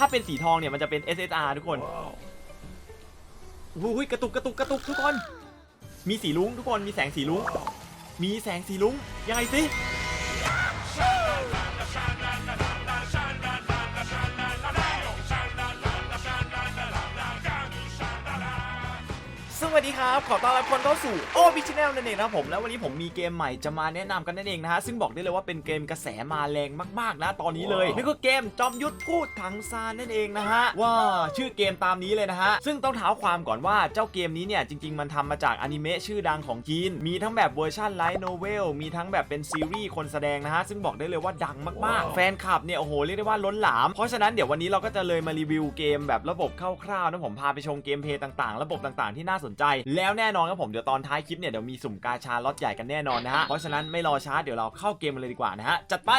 ถ้าเป็นสีทองเนี่ยมันจะเป็น SSR ทุกคนอุ้ยกระตุกกระตุกกระตุกทุกคน มีสีลุ้งทุกคนมีแสงสีลุ้ง มีแสงสีลุ้งยังไงสิ สวัสดีครับ ขอต้อนรับคนเข้าสู่โอบิชแนลนั่นเองนะครับผม แล้ววันนี้ผมมีเกมใหม่จะมาแนะนำกันนั่นเองนะฮะ ซึ่งบอกได้เลยว่าเป็นเกมกระแสมาแรงมากๆนะตอนนี้เลยนี่ก็เกมจอมยุทธพูดถังซานนั่นเองนะฮะ ว่าชื่อเกมตามนี้เลยนะฮะ ซึ่งต้องเท้าความก่อนว่าเจ้าเกมนี้เนี่ยจริง ๆ มันทำมาจากอนิเมะชื่อดังของจีน มีทั้งแบบเวอร์ชันไลท์โนเวล มีทั้งแบบเป็นซีรีส์คนแสดงนะฮะ ซึ่งบอกได้เลยว่าดังมากๆ แฟนคลับเนี่ยโอ้โหเรียกได้ว่าล้นหลาม เพราะฉะนั้นเดี๋ยววันนี้เราก็จะเลยมารีวิวเกมแบบระบบคร่าวๆนะผมพาไปชมเกมเพลย์ต่างๆ ระบบต่างๆ ที่น่าสนใจแล้วแน่นอนครับผมเดี๋ยวตอนท้ายคลิปเนี่ยเดี๋ยวมีสุ่มกาชาล็อตใหญ่กันแน่นอนนะฮะเพราะฉะนั้นไม่รอช้าเดี๋ยวเราเข้าเกมกันเลยดีกว่านะฮะจัดไป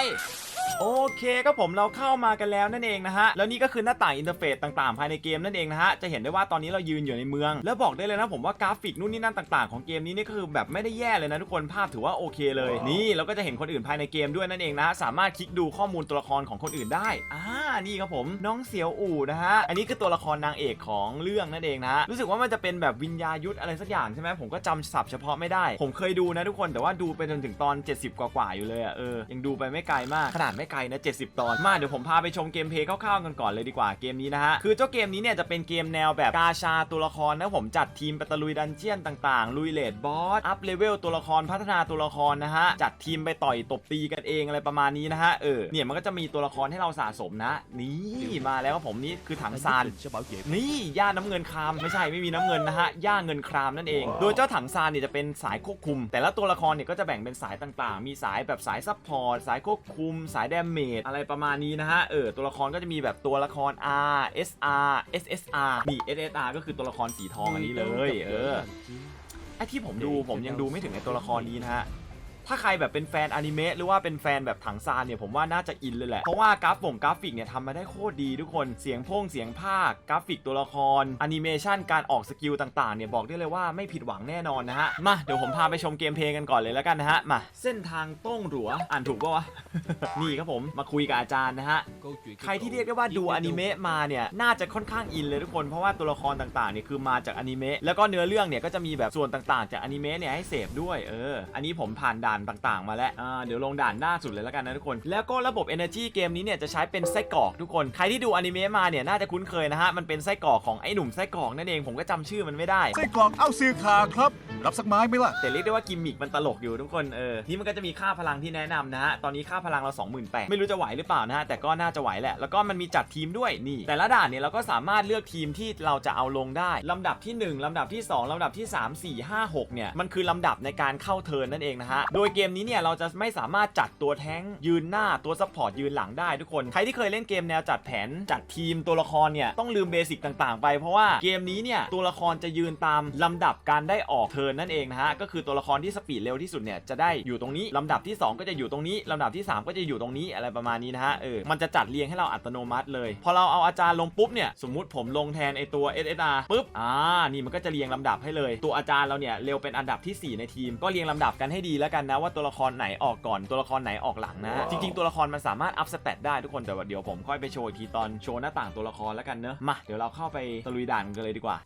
โอเคครับผมเราเข้ามากันแล้วนั่นเองนะฮะ แล้วนี่ก็คือหน้าต่างอินเทอร์เฟซต่างๆ ภายในเกมนั่นเองนะฮะ จะเห็นได้ว่าตอนนี้เรายืนอยู่ในเมือง แล้วบอกได้เลยนะผมว่ากราฟิกนู่นนี่นั่นต่างๆของเกมนี้นี่ก็คือแบบไม่ได้แย่เลยนะทุกคนภาพถือว่าโอเคเลย นี่เราก็จะเห็นคนอื่นภายในเกมด้วยนั่นเองนะสามารถคลิกดูข้อมูลตัวละครของคนอื่นได้อ่านี่ครับผมน้องเสียวอู่นะฮะอันนี้คือตัวละครนางเอกของเรื่องนั่นเองนะฮะรู้สึกว่ามันจะเป็นแบบวิญญาายุทธอะไรสักอย่างใช่ไหมผมก็จำศัพท์เฉพาะไม่ได้ ผมเคยดูนะทุกคนแต่ว่าดูไปจนถึงตอน 70 กว่าๆอยู่เลยอะเออยังดูไปไม่ไกลมากขนาดไม่ไกลนะ 70 ตอนมาเดี๋ยวผมพาไปชมเกมเพย์คร่าวๆกันก่อนเลยดีกว่าเกมนี้นะฮะคือเจ้าเกมนี้เนี่ยจะเป็นเกมแนวแบบกาชาตัวละครนะผมจัดทีมไปตะลุยดันเจียนต่างๆ ลุยเลดบอสอัพเลเวลตัวละครพัฒนาตัวละครนะฮะจัดทีมไปต่อยตบตีกันเองอะไรประมาณนี้นะฮะเออเนี่ยมันก็จะมีตัวละครให้เราสะสมนะ นี่มาแล้วผมนี่คือถังซานนี่ย่าน้ำเงินคามไม่ใช่ไม่มีน้ำเงินนะฮะย่าเงินครามนั่นเอง โดยเจ้าถังซานเนี่ยจะเป็นสายควบคุม แต่ละตัวละครเนี่ยก็จะแบ่งเป็นสายต่างๆ มีสายแบบสายซัพพอร์ต สายควบคุม สายดมเมจอะไรประมาณนี้นะฮะ เออ ตัวละครก็จะมีแบบตัวละคร R SR SSR นี่ SSR ก็คือตัวละครสีทองอันนี้เลย เออ ไอที่ผมดูผมยังดูไม่ถึงไอตัวละครนี้นะฮะ ถ้าใครแบบเป็นแฟนอนิเมะหรือว่าเป็นแฟนแบบถังซานเนี่ยผมว่าน่าจะอินเลยแหละ เพราะว่ากราฟผมกราฟิกเนี่ยทำมาได้โคตรดีทุกคนเสียงพงเสียงภาคกราฟิกตัวละครแอนิเมชันการออกสกิลต่างๆเนี่ยบอกได้เลยว่าไม่ผิดหวังแน่นอนนะฮะมาเดี๋ยวผมพาไปชมเกมเพลย์กันก่อนเลยแล้วกันนะฮะมาเส้นทางต้งหรัวอ่านถูกปะวะนี่ครับผมมาคุยกับอาจารย์นะฮะใครที่เรียกได้ว่าดูอนิเมะมาเนี่ยน่าจะค่อนข้างอินเลยทุกคนเพราะว่าตัวละครต่างๆเนี่ยคือมาจากอนิเมะแล้วก็เนื้อเรื่องเนี่ยก็จะมีแบบส่วนต่างๆ จากอนิเมะเนี่ยให้เสพด้วยเอออันนี้ผมผ่านดานต่างๆ มาแล้วอ่าเดี๋ยวลงด่านหน้าสุดเลยแล้วกันนะทุกคน แล้วก็ระบบ Energy เกมนี้เนี่ยจะใช้เป็นไส้กรอกทุกคน ใครที่ดูอนิเมะมาเนี่ยน่าจะคุ้นเคยนะฮะ มันเป็นไส้กรอกของไอ้หนุ่มไส้กรอกนั่นเอง ผมก็จำชื่อมันไม่ได้ ไส้กรอกเอาซื้อคาครับ รับสักไม้ไหมล่ะ แต่เรียกได้ว่ากิมมิกมันตลกอยู่ทุกคน เออนี่มันก็จะมีค่าพลังที่แนะนำนะฮะ ตอนนี้ค่าพลังเรา 28,000ไม่รู้จะไหวหรือเปล่านะฮะ แต่ก็น่าจะไหวแหละ แล้วก็มันมีจัดทีมด้วยนี่ แต่ละด่านเนี่ยเราก็สามารถเลือกทีมที่เราจะเอาลงได้ลำดับที่ 1ลำดับที่ 2ลำดับที่ 3 4 5 6เนี่ยมันคือลำดับในการเข้าเทิร์นนั่นเองนะฮะโดยเกมนี้เนี่ยเราจะไม่สามารถจัดตัวแท้งยืนหน้าตัวซัพพอร์ตยืนหลังได้ทุกคน ใครที่เคยเล่นเกมแนวจัดแผนจัดทีมตัวละครเนี่ยต้องลืมเบสิกต่างๆ ไปเพราะว่าเกมนี้เนี่ยตัวละครจะยืนตามลำดับการได้ออกเทิร์นนั่นเองนะฮะก็คือตัวละครที่สปีดเร็วที่สุดเนี่ยจะได้อยู่ตรงนี้ลำดับที่ 2 ก็จะอยู่ตรงนี้ลำดับที่ 3 ก็จะอยู่ตรงนี้อะไรประมาณนี้นะฮะเออมันจะจัดเรียงให้เราอัตโนมัติเลย พอเราเอาอาจารย์ลงปุ๊บเนี่ยสมมุติผมลงแทนไอตัว SSR ปุ๊บอ่านี่มันก็จะเรียงลำดับให้เลย ตัวอาจารย์เราเนี่ยเร็วเป็นอันดับทีสี่4 ในทีม ก็เรียงลำดับกันให้ดีแล้วกันนะว่าตัวละครไหนออกก่อนตัวละครไหนออกหลังนะ จริงๆ ตัวละครมันสามารถอัพสเตตได้ทุกคนแต่ว่าเดี๋ยวผมค่อยไปโชว์อีกทีตอนโชว์หน้าต่างตัวละครแล้วกันเนอะมาเดี๋ยวเราเข้าไปตะลุยด่านกันเลยดีกว่า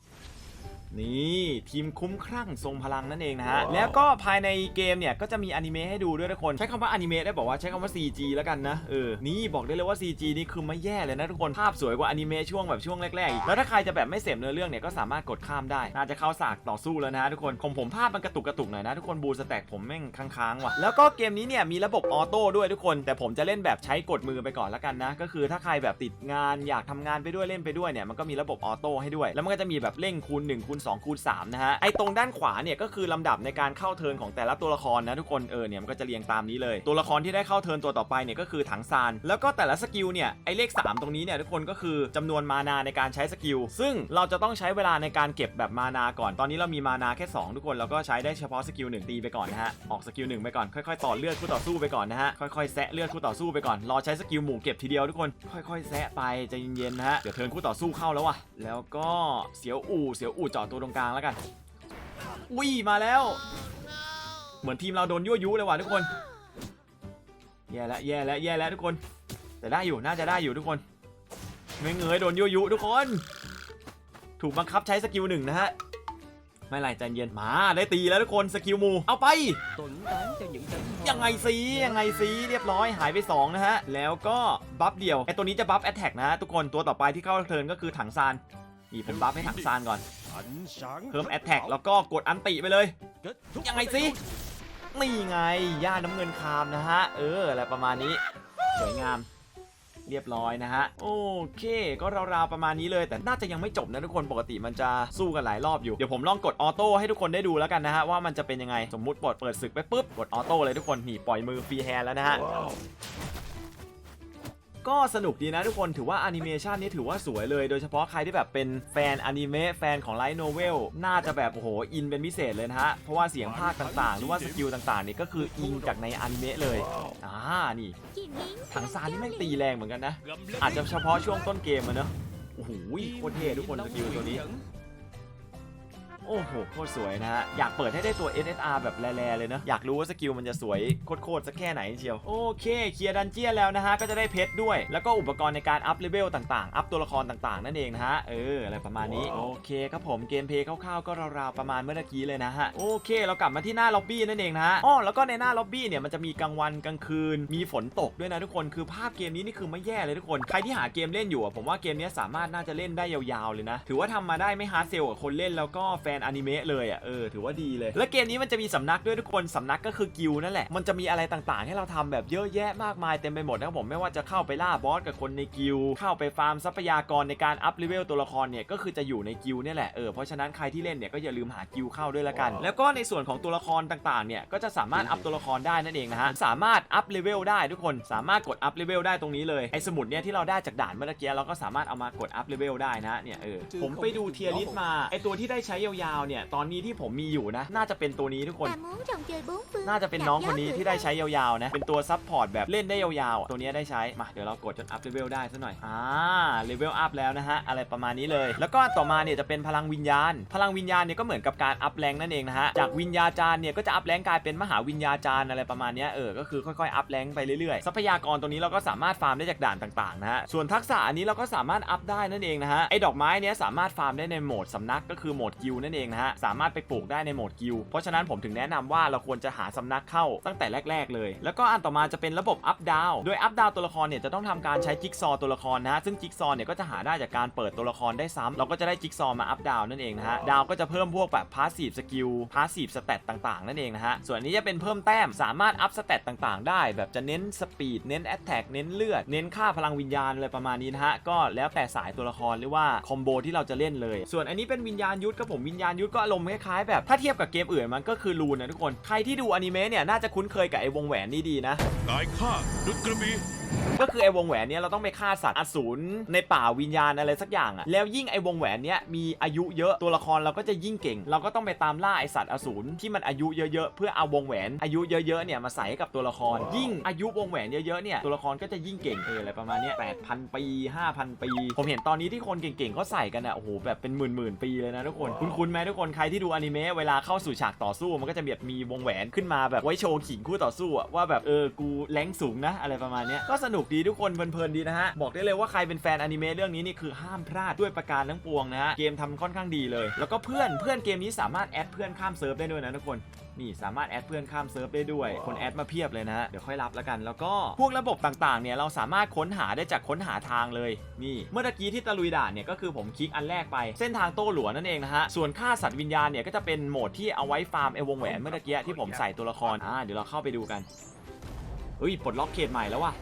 นี่ทีมคุ้มครั่งทรงพลังนั่นเองนะฮะ แล้วก็ภายในเกมเนี่ย ก็จะมีอนิเมะให้ดูด้วยทุกคน ใช้คำว่าอนิเมะได้บอกว่าใช้คำว่า CG แล้วกันนะ เออ นี่บอกได้เลยว่า CG นี่คือไม่แย่เลยนะทุกคน ภาพสวยกว่าอนิเมะช่วงแบบช่วงแรกๆอีก แล้วถ้าใครจะแบบไม่เสพเนื้อเรื่องเนี่ยก็สามารถกดข้ามได้ น่าจะเข้าฉากต่อสู้แล้วนะทุกคนของผมภาพมันกระตุกกระตุกหน่อยนะทุกคนบูสแต็กผมแม่งค้างๆว่ะ แล้วก็เกมนี้เนี่ยมีระบบออโต้ด้วยทุกคน แต่ผมจะเล่นแบบใช้กดมือไปก่อนแล้วกันนะ ก็คือถ้าใครแบบติดงานอยากทำงานไปด้วยเล่นไปด้วยเนี่ยมันก็มีระบบออโต้ให้ด้วย แล้วมันก็จะมีแบบเร่งคูณ1คูณ2คูณ3นะฮะไอตรงด้านขวาเนี่ยก็คือลำดับในการเข้าเทิร์นของแต่ละตัวละครนะทุกคนเออเนี่ยมันก็จะเรียงตามนี้เลย ตัวละครที่ได้เข้าเทิร์นตัวต่อไปเนี่ยก็คือถังซานแล้วก็แต่ละสกิลเนี่ยไอเลข 3 ตรงนี้เนี่ยทุกคนก็คือจำนวนมานาในการใช้สกิลซึ่งเราจะต้องใช้เวลาในการเก็บแบบมานาก่อนตอนนี้เรามีมานาแค่ 2 ทุกคนเราก็ใช้ได้เฉพาะสกิลหนึ่งตีไปก่อนนะฮะออกสกิลหนึ่งไปก่อนค่อยๆต่อเลือดคู่ต่อสู้ไปก่อนนะฮะค่อยๆแซะเลือดคู่ต่อสู้ไปก่อนรอใช้สกิลหมู่เก็บทีเดียวทุกคนค่อยๆแซะไปใจเย็นๆนะฮะเดี๋ยวเทิร์นคู่ต่อสู้เข้าแล้วว่ะแล้วก็เสียวอู่เสียวอู่เจาะตัวตรงกลางแล้วกันอุ้ยมาแล้ว เหมือนทีมเราโดนยั่วยุเลยว่ะทุกคน แย่แล้วแย่แล้วแย่แล้วทุกคน แต่ได้อยู่น่าจะได้อยู่ทุกคนไม่เงยโดนยุยุทุกคน ถูกบังคับใช้สกิลหนึ่งนะฮะไม่ไรใจเย็นมาได้ตีแล้วทุกคนสกิลมูเอาไปยังไงซียังไงซีเรียบร้อยหายไป 2 นะฮะ แล้วก็บัฟเดียวไอตัวนี้จะบัฟแอตแทกนะฮะทุกคนตัวต่อไปที่เข้าเทิร์นก็คือถังซาน นี่ผมบัฟให้ถังซานก่อน ánh sáng เพิ่มแอตแทกแล้วก็กดอันติไปเลย kết thúc ยังไงสิ นี่ไง ย่าน้ำเงินคามนะฮะ เออ อะไรประมาณนี้ สวยงาม เรียบร้อยนะฮะ โอเค ก็ราวๆประมาณนี้เลย แต่น่าจะยังไม่จบนะทุกคน ปกติมันจะสู้กันหลายรอบอยู่ เดี๋ยวผมลองกดออโต้ให้ทุกคนได้ดูแล้วกันนะฮะ ว่ามันจะเป็นยังไง สมมุติปลดเปิดศึกไปปุ๊บ กดออโต้เลยทุกคน นี่ปล่อยมือฟรีแฮนด์แล้วนะฮะ wow ก็สนุกดีนะทุกคนถือว่าแอนิเมชันนี้ถือว่าสวยเลย โดยเฉพาะใครที่แบบเป็นแฟนอนิเมะแฟนของไลท์โนเวลน่าจะแบบโอ้โหอินเป็นพิเศษเลยนะฮะ เพราะว่าเสียงภาคต่างๆ หรือว่าสกิลต่างๆนี่ก็คืออิงจากในอนิเมะเลยอ่านี่ถังซานนี่แม่งตีแรงเหมือนกันนะ อาจจะเฉพาะช่วงต้นเกมอะเนอะโอ้โหโคตรเท่ทุกคนสกิลตัวนี้ โอ้โหโคตรสวยนะฮะ อยากเปิดให้ได้ตัว SSR แบบแร่ๆเลยเนอะอยากรู้ว่าสกิลมันจะสวยโคตรๆสักแค่ไหนเชียว โอเคเคลียร์ดันเจียนแล้วนะฮะ ก็จะได้เพชรด้วย แล้วก็อุปกรณ์ในการอัพเลเวลต่างๆ อัพตัวละครต่างๆ นั่นเองนะฮะ เออ อะไรประมาณนี้ โอเคครับผม เกมเพลย์คร่าวๆ ก็ราวๆ ประมาณเมื่อกี้เลยนะฮะ โอเค เรากลับมาที่หน้าล็อบบี้นั่นเองนะฮะ อ๋อ แล้วก็ในหน้าล็อบบี้เนี่ย มันจะมีกลางวันกลางคืน มีฝนตกด้วยนะทุกคน คือภาพเกมนี้นี่คือไม่แย่เลยทุกคน ใครที่หาเกมเล่นอยู่อะผมว่าเกมนี้สามารถน่าจะเล่นได้ยาวๆเลยนะ ถือว่าทำมาได้ไม่ฮาร์ดเซลกับคนเล่นแล้วก็แฟนอนิเมะเลยอะเออถือว่าดีเลย และเกมนี้มันจะมีสำนักด้วยทุกคนสำนักก็คือกิลด์นั่นแหละมันจะมีอะไรต่างๆ ให้เราทำแบบเยอะแยะมากมายเต็มไปหมดนะครับผมไม่ว่าจะเข้าไปล่าบอสกับคนในกิลด์เข้าไปฟาร์มทรัพยากรในการอัพเลเวลตัวละครเนี่ยก็คือจะอยู่ในกิลด์เนี่ยแหละเออเพราะฉะนั้นใครที่เล่นเนี่ยก็อย่าลืมหากิลด์เข้าด้วยละกัน แล้วก็ในส่วนของตัวละครต่างๆเนี่ยก็จะสามารถอัพตัวละครได้นั่นเองนะฮะสามารถอัพเลเวลได้ทุกคนสามารถกดอัพเลเวลได้ตรงนี้เลยไอ้สมุดเนี่ยที่เราได้จากด่านเมื่อกี้เราก็สามารถเอามากดอัพเลเวลได้นะเนี่ยเออผมไปดูเทียร์ลิสต์มาไอ้ตัวที่ได้ใช้ยาวๆเนี่ยตอนนี้ที่ผมมีอยู่นะ น่าจะเป็นตัวนี้ทุกคน Ta muốn trồng chơi bốn phương น่าจะเป็นน้องคนนี้ที่ได้ใช้ยาวๆนะเป็นตัวซับพอร์ตแบบเล่นได้ยาวๆอะตัวนี้ได้ใช้มาเดี๋ยวเรากดจนอัพเลเวลได้ซะหน่อยอ่าเลเวลอัพแล้วนะฮะอะไรประมาณนี้เลย แล้วก็ต่อมาเนี่ยจะเป็นพลังวิญญาณ พลังวิญญาณเนี่ยก็เหมือนกับการอัพแรงนั่นเองนะฮะจากวิญญาจารย์เนี่ยก็จะอัพแรงกลายเป็นมหาวิญญาจารย์อะไรประมาณเนี้ยเออก็คือค่อยๆอัพแรงไปเรื่อยๆทรัพยากรตรงนี้เราก็สามารถฟาร์มได้จากด่านต่างๆนะฮะส่วนทักษะอันนี้เราก็สามารถอัพได้นั่นเองนะฮะไอ้ดอกไม้เนี้ยสามารถฟาร์มได้ในโหมดสำนักก็คือโหมดกิลด์นั่นเองนะฮะสามารถไปปลูกได้ในโหมดกิลเพราะฉะนั้นผมถึงแนะนำว่าเราควรจะหาสำนักเข้าตั้งแต่แรก ๆ เลย แล้วก็อันต่อมาจะเป็นระบบอัพดาวโดยอัพดาวตัวละครเนี่ยจะต้องทำการใช้จิ๊กซอว์ตัวละครนะฮะซึ่งจิ๊กซอว์เนี่ยก็จะหาได้จากการเปิดตัวละครได้ซ้ำเราก็จะได้จิ๊กซอว์มาอัพดาวนั่นเองนะฮะดาวก็จะเพิ่มพวกแบบพาสซีฟสกิลพาสซีฟสเตตต่างๆ นั่นเองนะฮะส่วนนี้จะเป็นเพิ่มแต้มสามารถอัพสเตตต่างๆ ได้แบบจะเน้นสปีดเน้นแอตแทกเน้นเลือด เน้นค่าพลังวิญญาณอะไรประมาณนี้นะฮะก็แล้วแต่สายตัวละครหรือว่าคอมโบที่เราจะเล่นเลย ส่วนอันนี้เป็นวิญญาณยุทธครับผมวิญญาานยุทธก็อารมณ์คล้ายๆแบบถ้าเทียบกับเกมอื่นมันก็คือรูนนะทุกคน ใครที่ดูอนิเมะเนี่ยน่าจะคุ้นเคยกับไอ้วงแหวนนี่ดีนะนายข้าดุดกระบี่ก็คือไอ้วงแหวนเนี้ยเราต้องไปฆ่าสัตว์อสูรในป่าวิญญาณอะไรสักอย่างอะแล้วยิ่งไอ้วงแหวนเนี้ยมีอายุเยอะตัวละครเราก็จะยิ่งเก่ง เราก็ต้องไปตามล่าไอสัตว์อสูรที่มันอายุเยอะๆเพื่อเอาวงแหวนอายุเยอะๆเนี่ยมาใส่ให้กับตัวละคร ยิ่งอายุวงแหวนเยอะๆเนี่ยตัวละครก็จะยิ่งเก่งเอออะไรประมาณเนี้ย8,000ปี5,000ปี ผมเห็นตอนนี้ที่คนเก่งๆเขาใส่กันอะโอ้โหแบบเป็นหมื่นๆปีเลยนะทุกคนคุ้นๆไหมทุกคนใครที่ดูอนิเมะเวลาเข้าสู่ฉากต่อสู้มันก็จะแบบมีวงแหวนขึ้นมาแบบไว้โชว์ขิงคู่ต่อสู้อะว่าแบบเออกูแรงสูงนะอะไรประมาณเนี้ยก็สนุกดีทุกคนเพลินๆดีนะฮะบอกได้เลยว่าใครเป็นแฟนอนิเมะเรื่องนี้นี่คือห้ามพลาดด้วยประการทั้งปวงนะฮะเกมทำค่อนข้างดีเลย แล้วก็เพื่อนเพื่อนเกมนี้สามารถแอดเพื่อนข้ามเซิร์ฟได้ด้วยนะทุกคนนี่สามารถแอดเพื่อนข้ามเซิร์ฟได้ด้วย คนแอดมาเพียบเลยนะฮะเดี๋ยวค่อยรับแล้วกัน แล้วก็พวกระบบต่างๆ เนี่ยเราสามารถค้นหาได้จากค้นหาทางเลย นี่ เมื่อตะกี้ที่ตะลุยด่านเนี่ยก็คือผมคลิกอันแรกไป เส้นทางโต้หลวนั่นเองนะฮะ ส่วนค่าสัตว์วิญญาณเนี่ยก็จะเป็นโหมดที่เอาไว้ฟาร์มไอวงแหวนเมื่อตะกี้ที่ผมใส่ตัวละคร อ่าเดี๋ยวเราเข้าไปดูกันเฮ้ยปลดล็อกเขตใหม่แล้วว่ะ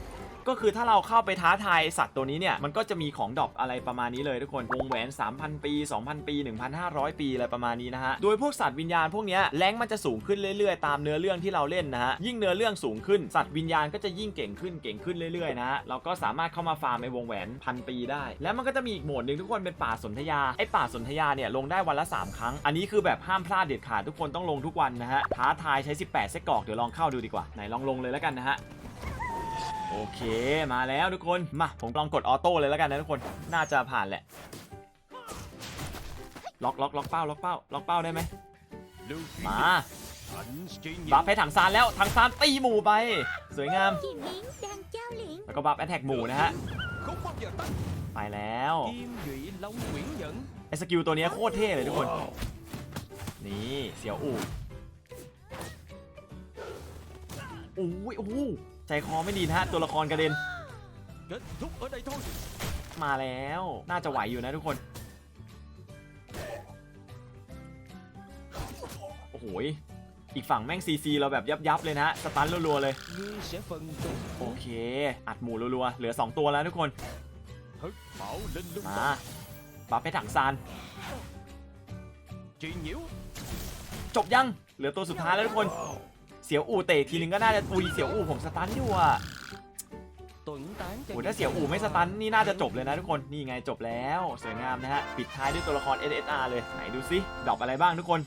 ก็คือถ้าเราเข้าไปท้าทายสัตว์ตัวนี้เนี่ยมันก็จะมีของดรอปอะไรประมาณนี้เลยทุกคนวงแหวน 3,000 ปี 2,000 ปี 1,500 ปีอะไรประมาณนี้นะฮะโดยพวกสัตว์วิญญาณพวกนี้แรงมันจะสูงขึ้นเรื่อยๆ ตามเนื้อเรื่องที่เราเล่นนะฮะยิ่งเนื้อเรื่องสูงขึ้นสัตว์วิญญาณก็จะยิ่งเก่งขึ้นเก่งขึ้นเรื่อยๆนะฮะเราก็สามารถเข้ามาฟาร์มในวงแหวนพันปีได้ แล้วมันก็จะมีอีกโหมดหนึ่งทุกคนเป็นป่าสนธยาไอ้ป่าสนธยาเนี่ยลงได้วันละ 3 ครั้ง อันนี้คือแบบห้ามพลาดเด็ดขาดทุกคนต้องลงทุกวันนะฮะท้าทายใช้ 18ไส้กรอกเดี๋ยวลองเข้าดูดีกว่าไหนลองลงเลยแล้วกันนะฮะ โอเคมาแล้วทุกคนมาผมลองกดออโต้เลยแล้วกันนะทุกคนน่าจะผ่านแหละล็อกล็อกล็อกเป้าล็อกเป้าล็อกเป้าได้ไหมมาบัฟให้ถังซานแล้วถังซานตีหมูไป สวยงาม แล้วก็บัฟแอทแทกหมูนะฮะไปแล้วไอสกิลตัวนี้โคตรเท่เลยทุกคน นี่เสียวอูอุ้ยโอ้ ใจคอไม่ดีนะฮะตัวละครกระเด็น Kết thúc ở đây thôi มาแล้วน่าจะไหวอยู่นะทุกคนโอ้โหยอีกฝั่งแม่งซีซีเราแบบยับยับๆเลยนะฮะสตันรัวๆเลย Ngươi sẽ phần trốn โอเค อัดหมูรัวๆเหลือ 2 ตัวแล้วทุกคน Thức bảo linh lung มาบัฟให้ถังซาน Truyền nhiễu จบยังเหลือตัวสุดท้ายแล้วทุกคน เสียวอูเตะทีนึงก็น่าจะอุยเสียวอูผมสตันอยู่อะ Tuẩn tán cho โอ้ những ถ้าเสียวอูไม่สตันนี่น่าจะจบเลยนะทุกคนนี่ไงจบแล้วสวยงามนะฮะปิดท้ายด้วยตัวละคร SSR เลยไหนดูซิดรอปอะไรบ้างทุกคน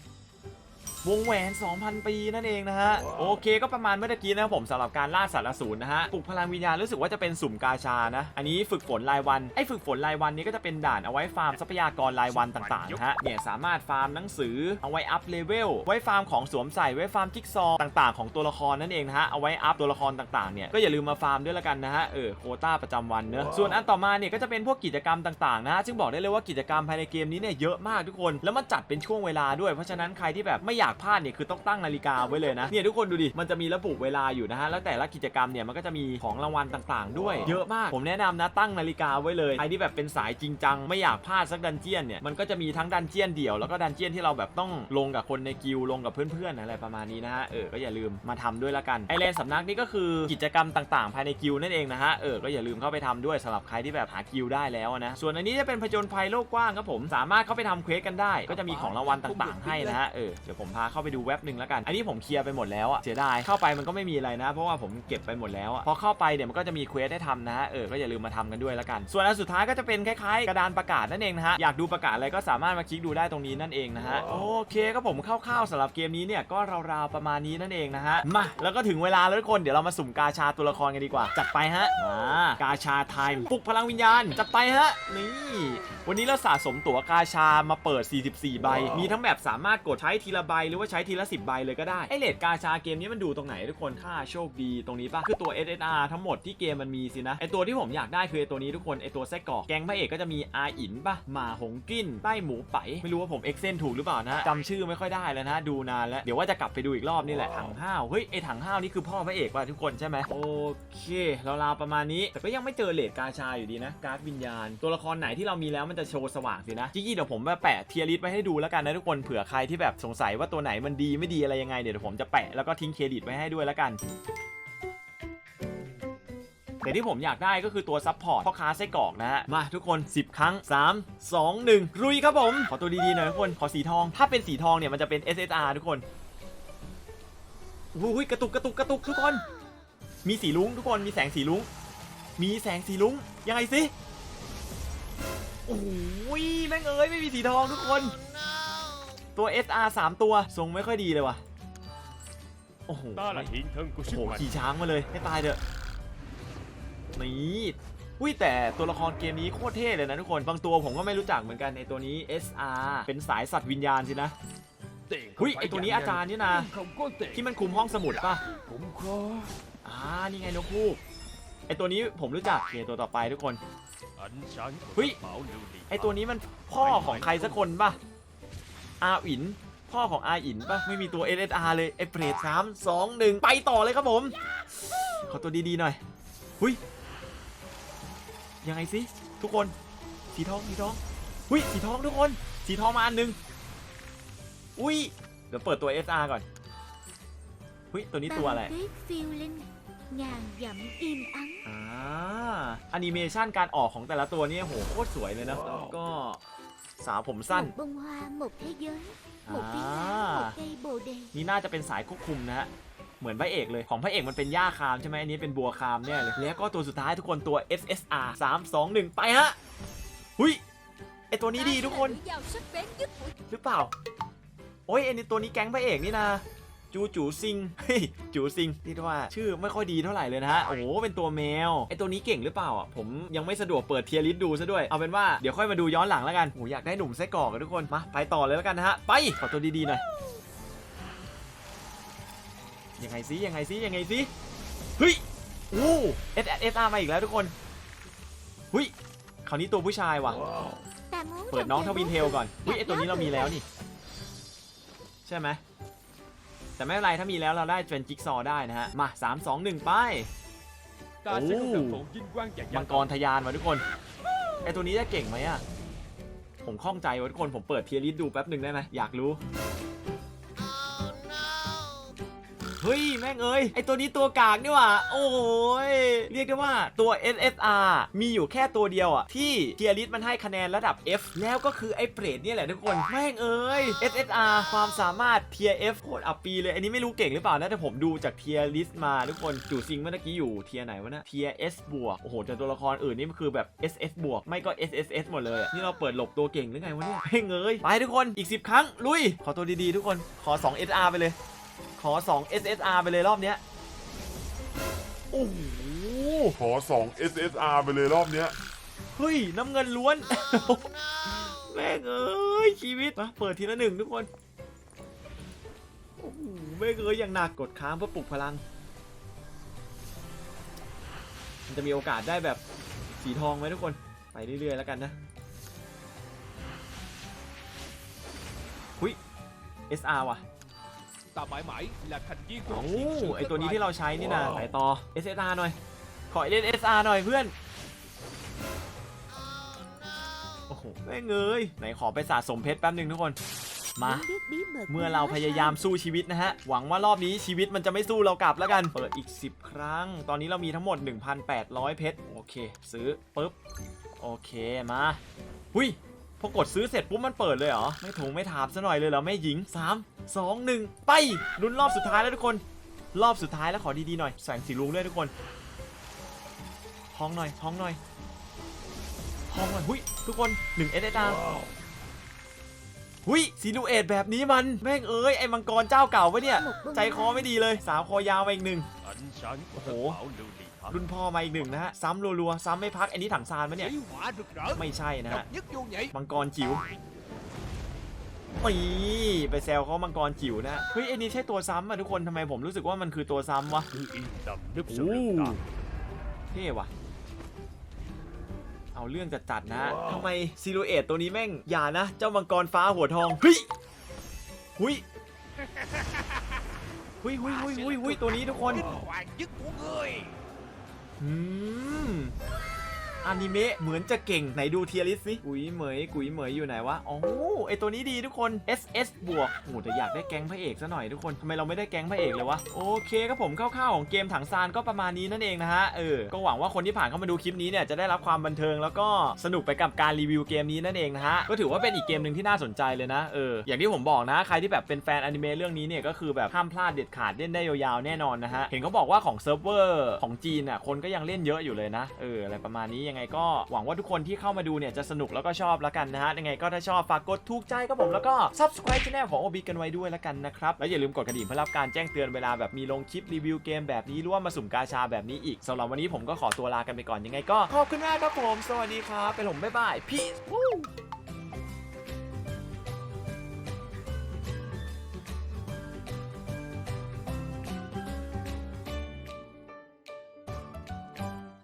วงแหวน 2,000 ปีนั่นเองนะฮะ โอเคก็ประมาณเมื่อตะกี้นะครับผมสำหรับการล่าสัตว์อสูรนะฮะปลุกพลังวิญญาณรู้สึกว่าจะเป็นสุ่มกาชานะ อันนี้ฝึกฝนรายวันไอ้ฝึกฝนรายวันนี้ก็จะเป็นด่านเอาไว้ฟาร์มทรัพยากรรายวันต่างๆนะฮะเนี่ยสามารถฟาร์มหนังสือเอาไว้อัพเลเวลไว้ฟาร์มของสวมใส่ไว้ฟาร์มจิ๊กซอว์ต่างๆ ของตัวละครนั่นเองนะฮะเอาไว้อัพตัวละครต่างๆเนี่ยก็อย่าลืมมาฟาร์มด้วยละกันนะฮะเออโควต้าประจำวันเนอะส่วนอันต่อมาเนี่ยก็จะเป็นพวกกิจกรรมต่างๆนะฮะซึ่งบอกได้เลยว่ากิจกรรมภายในเกมนี้เนี่ยเยอะมากทุกคน แล้วมันจัดเป็นช่วงเวลาด้วยเพราะฉะนั้นใครที่แบบไม่อยากพลาดเนี่ยคือต้องตั้งนาฬิกาไว้เลยนะเนี่ยทุกคนดูดิมันจะมีระบุเวลาอยู่นะฮะแล้วแต่ละกิจกรรมเนี่ยมันก็จะมีของรางวัลต่างๆ ด้วย เยอะมากผมแนะนำนะตั้งนาฬิกาไว้เลยใครที่แบบเป็นสายจริงจังไม่อยากพลาดสักดันเจียนเนี่ยมันก็จะมีทั้งดันเจียนเดี่ยวแล้วก็ดันเจียนที่เราแบบต้องลงกับคนในกิลด์ลงกับเพื่อนๆอะไรประมาณนี้นะฮะเออก็อย่าลืมมาทำด้วยละกันไอแลนด์สำนักนี่ก็คือกิจกรรมต่างๆ ภายในกิลด์นั่นเองนะฮะเออก็อย่าลืมเข้าไปทำด้วยสำหรับใครที่แบบหากิลด์ได้แล้วนะส่วนอันนี้จะเป็นผจญภัยโลกกว้างครับผมสามารถเข้าไปทำเควสกันได้ ก็จะมีของรางวัลต่างๆให้นะฮะเออเดี๋ยวผมพาเข้าไปดูเว็บหนึ่งแล้วกัน อันนี้ผมเคลียร์ไปหมดแล้วอะเสียดายเข้าไปมันก็ไม่มีอะไรนะ เพราะว่าผมเก็บไปหมดแล้วอะพอเข้าไปเดี๋ยวมันก็จะมีเควสให้ทำนะฮะเออก็อย่าลืมมาทำกันด้วยแล้วกัน ส่วนอันสุดท้ายก็จะเป็นคล้ายๆกระดานประกาศนั่นเองนะฮะอยากดูประกาศอะไรก็สามารถมาคลิกดูได้ตรงนี้นั่นเองนะฮะโอเคก็ผมคร่าวๆสำหรับเกมนี้เนี่ยก็ราวๆประมาณนี้นั่นเองนะฮะมาแล้วก็ถึงเวลาแล้วทุกคนเดี๋ยวเรามาสุ่มกาชาตัวละครกันดีกว่าจัดไปฮะมากาชาไทม์ปลุกพลังวิญญาณจัดไปฮะนี่วันนี้เราสะสมตั๋วกาชามาเปิด 44 ใบ มีทั้งแบบสามารถกดใช้ทีละใบหรือว่าใช้ทีละ 10 ใบเลยก็ได้ ไอเลดกาชาเกมนี้มันดูตรงไหนทุกคนค่าโชคดีตรงนี้ปะคือตัว SSR ทั้งหมดที่เกมมันมีสินะไอตัวที่ผมอยากได้คือไอตัวนี้ทุกคนไอตัวไส้กรอกแกงพระเอกก็จะมีอาอินปะหมาหงกิ้นใต้หมูไปไม่รู้ว่าผมเอ็กเซนถูกหรือเปล่านะจำชื่อไม่ค่อยได้แล้วนะดูนานแล้วเดี๋ยวว่าจะกลับไปดูอีกรอบนี่แหละถังห้าวเฮ้ยไอถังห้าวนี่คือพ่อพระเอกป่ะทุกคนใช่ไหมโอเคราวๆประมาณนี้ แต่ก็ยังไม่เจอเลดกาชาอยู่ดีนะการ์ดวิญญาณ ตัวละครไหนที่เรามีแล้วมันจะโชว์สว่างสินะจี้ๆเดี๋ยวผมมาแปะเทียริสไว้ให้ดูแล้วกันนะทุกคนเผื่อใครที่แบบสงสัยว่าตัวัวไหนมันดีไม่ดีอะไรยังไงเดี๋ยวผมจะแปะแล้วก็ทิ้งเครดิตไว้ให้ด้วยแล้วกันแต่ที่ผมอยากได้ก็คือตัวซับพอร์ตพ่อค้าไส้กรอกนะฮะ มาทุกคน 10 ครั้ง 3 2 1 รุยครับผม ขอตัวดีๆหน่อยทุกคน ขอสีทอง ถ้าเป็นสีทองเนี่ยมันจะเป็น SSR ทุกคนอุ้ยกระตุกกระตุกกระตุกทุกคน มีสีลุ้งทุกคนมีแสงสีลุ้ง มีแสงสีลุ้ง ยังไงสิโอ้ยแม่งเอ้ยไม่มีสีทองทุกคน ตัว SR 3 ตัวทรงไม่ค่อยดีเลยว่ะ โอ้โห Ta là hiện thân của โอ้ sức โห mạnh ขี่ช้างมาเลยให้ตายเถอะนี่อุ้ยแต่ตัวละครเกมนี้โคตรเท่เลยนะทุกคนบางตัวผมก็ไม่รู้จักเหมือนกันในตัวนี้ SR เป็นสายสัตว์วิญญาณสินะ Tiền หุ้ย không ไอ phải ตัวนี้ dạng อาจารย์นี่นะ nhân, Không có tiền ที่มันคุมห้องสมุดป่ะ Cũng khó อ่านี่ไงนกคู่ไอตัวนี้ผมรู้จักโอเคตัวต่อไปทุกคน Ánh sáng của Hui. Pháp bảo lưu ly ไอตัวนี้มันพ่อของใครสักคนป่ะ อาอิน พ่อของอาอินป่ะไม่มีตัว SSR เลยไอเปรตสามสองหนึ่งไปต่อเลยครับผม ขอตัวดีๆหน่อยหุยยังไงสิทุกคนสีทองสีทองหุยสีทองทุกคนสีทองมาอันหนึ่งอุ้ยเดี๋ยวเปิดตัว SR ก่อนหุยตัวนี้ตัวอะไร Băng tuyết phiêu linh ngàn dặm im ắng อ่าแอนิเมชันการออกของแต่ละตัวเนี่ยโหโคตรสวยเลยนะ ก็ สาวผมสั้น một bông hoa một thế giới một À. viên lá một cây bồ đề นี่น่าจะเป็นสายควบคุมนะฮะ เหมือนพระเอกเลย ของพระเอกมันเป็นหญ้าคามใช่ไหมอันนี้เป็นบัวคามเนี่ยเลย แล้วก็ตัวสุดท้ายทุกคนตัว SSR 3 2 1 ไปฮะ หุยไอตัวนี้ดีทุกคน dao sắc bén nhất của หรือเปล่า โอ้ยไอนี่ตัวนี้แก๊งพระเอกนี่นะ จูจูซิงเฮ้ยจูซิงที่ว่าชื่อไม่ค่อยดีเท่าไหร่เลยนะฮะโอ้โหเป็นตัวแมวไอตัวนี้เก่งหรือเปล่าอะผมยังไม่สะดวกเปิดเทียริสดูซะด้วยเอาเป็นว่าเดี๋ยวค่อยมาดูย้อนหลังแล้วกันโอ้อยากได้หนุ่มไส้กรอกกันทุกคนมาไปต่อเลยแล้วกันนะฮะไปขอตัวดีๆหน่อยยังไงซิยังไงซิยังไงซิเฮ้ยโอ้เอสเอสอาร์มาอีกแล้วทุกคนเฮ้ยคราวนี้ตัวผู้ชายว่ะแต่มูเปิดน้องทวินเทลก่อนอุ้ยไอตัวนี้เรามีแล้วนี่ ใช่ไหม แต่ไม่เป็นไรถ้ามีแล้วเราได้เป็นจิ๊กซอว์ได้นะฮะ มา 3 2 1 ไป ta sẽ không được thụ vinh quang và มั gia งกรทะยานมาทุกคนไอตัวนี้จะเก่งไหมอะผมข้องใจว่ะทุกคนผมเปิดเทียริสดูแป๊บหนึ่งได้ไหมอยากรู้ เฮ้ยแม่งเอ้ยไอตัวนี้ตัวกากนี่ว่าโอ้ยเรียกได้ว่าตัว SSR มีอยู่แค่ตัวเดียวอะที่เทียริสมันให้คะแนนระดับ F แล้วก็คือไอเปรตเนี่ยแหละทุกคนแม่งเอ้ย SSR ความสามารถเทีย F โคตรอัปปีเลย อันนี้ไม่รู้เก่งหรือเปล่านะแต่ผมดูจากเทียริสมาทุกคนจู่ซิงเมื่อกี้อยู่เทียไหนวะนะเทีย S บวกโอ้โหแต่ตัวละครอื่นนี่มันคือแบบ SS บวกไม่ก็ SSS หมดเลยนี่เราเปิดหลบตัวเก่งหรือไงวะเนี่ยเฮ้ยเงยไปทุกคนอีก 10 ครั้งลุยขอตัวดีๆทุกคนขอ 2 SR ไปเลย อ 2 SSR ไปเลยรอบเนี้ยโอ้โหขอ 2 SSR ไปเลยรอบเนี้ยเฮ้ยน้ำเงินล้วน แม่งเอ้ยชีวิตมาเปิดทีละหนึ่งทุกคนโอ้โหแม่งเอ้ยอย่างหนักกดค้างเพื่อปลุกพลัง มันจะมีโอกาสได้แบบสีทองไหมทุกคนไปเรื่อยๆแล้วกันนะหุย SR ว่ะ ta mãi mãi là thành viên โอ้ của chiến sư ไอตัวนี้ที่ thất เราใช้นี่นะไปต่อ SSR หน่อย ขอเล่น SR หน่อยเพื่อน โอ้โหแม่งเอ้ยไหนขอไปสะสมเพชรแป๊บหนึ่งทุกคน มา biết bí mật เมื่อเราพยายามสู้ชีวิตนะฮะ หวังว่ารอบนี้ชีวิตมันจะไม่สู้เรากลับแล้วกัน เปิดอีก 10 ครั้ง ตอนนี้เรามีทั้งหมด 1,800 เพชร โอเค ซื้อปุ๊บ โอเค มา หุย พอกดซื้อเสร็จปุ๊บมันเปิดเลยเหรอ ไม่ถงไม่ถามซะหน่อยเลยเหรอแม่หญิง 3 2 1 ไปลุ้นรอบสุดท้ายแล้วทุกคน รอบสุดท้ายแล้วขอดีๆหน่อยแสงสีลุงด้วยทุกคนท้องหน่อยท้องหน่อยท้องหน่อยหุยทุกคน1 s s r หุยซีลูเอตแบบนี้มันแม่งเอ้ยไอ้มังกรเจ้าเก่าปะเนี่ย ใจคอไม่ดีเลยสาวคอยาวมาอีกหนึ่ง ánh sáng của Ồ. thất bảo lưu ly tháp รุ่นพ่อมาอีกหนึ่งนะฮะ ซ้ำรัวๆ ซ้ำไม่พัก อันนี้ถังซานปะเนี่ย chỉ hỏa rực rỡ ไม่ใช่นะฮะ độc nhất vô nhị มังกรจิ๋วนี่ไปแซวเขามังกรจิ๋วนะฮะเฮ้ยไอ้นี่ใช่ตัวซ้ำอะทุกคนทำไมผมรู้สึกว่ามันคือตัวซ้ำวะ cứ yên tâm núp โอ้ sau lưng ta เท่ว่ะเอาเรื่องจัดๆนะฮะทำไมซิลูเอตตัวนี้แม่ง อย่านะ เจ้ามังกรฟ้าหัวทองเฮ้ยหุยหุยหุยหุยหุยหุยตัวนี้ทุกคน Mm. อนิเมะเหมือนจะเก่งไหนดูเทียริสสิกุยเหมยกุยเหมยอยู่ไหนวะอ๋อไอตัวนี้ดีทุกคน SS บวกโอ้แต่อยากได้แก๊งพระเอกซะหน่อยทุกคนทำไมเราไม่ได้แก๊งพระเอกเลยวะโอเคครับผมคร่าวๆของเกมถังซานก็ประมาณนี้นั่นเองนะฮะเออก็หวังว่าคนที่ผ่านเข้ามาดูคลิปนี้เนี่ยจะได้รับความบันเทิงแล้วก็สนุกไปกับการรีวิวเกมนี้นั่นเองนะฮะก็ถือว่าเป็นอีกเกมหนึ่งที่น่าสนใจเลยนะเอออย่างที่ผมบอกนะใครที่แบบเป็นแฟนอนิเมะเรื่องนี้เนี่ยก็คือแบบห้ามพลาดเด็ดขาดเล่นได้ยาวๆแน่นอนนะฮะเห็นเขาบอกว่าของเซิร์ฟเวอร์ของจีนอะคนก็ยังเล่นเยอะอยู่เลยนะเอออะไรประมาณนี้ยังไงก็หวังว่าทุกคนที่เข้ามาดูเนี่ยจะสนุกแล้วก็ชอบแล้วกันนะฮะยังไงก็ถ้าชอบฝากกดถูกใจครับผมแล้วก็ subscribe channel ของ OB กันไว้ด้วยแล้วกันนะครับแล้วอย่าลืมกดกระดิ่งเพื่อรับการแจ้งเตือนเวลาแบบมีลงคลิปรีวิวเกมแบบนี้หรือว่ามาสุ่มกาชาแบบนี้อีกสำหรับวันนี้ผมก็ขอตัวลากันไปก่อนยังไงก็ขอบคุณมากครับผม สวัสดีครับไปผมบ๊ายบายพีซ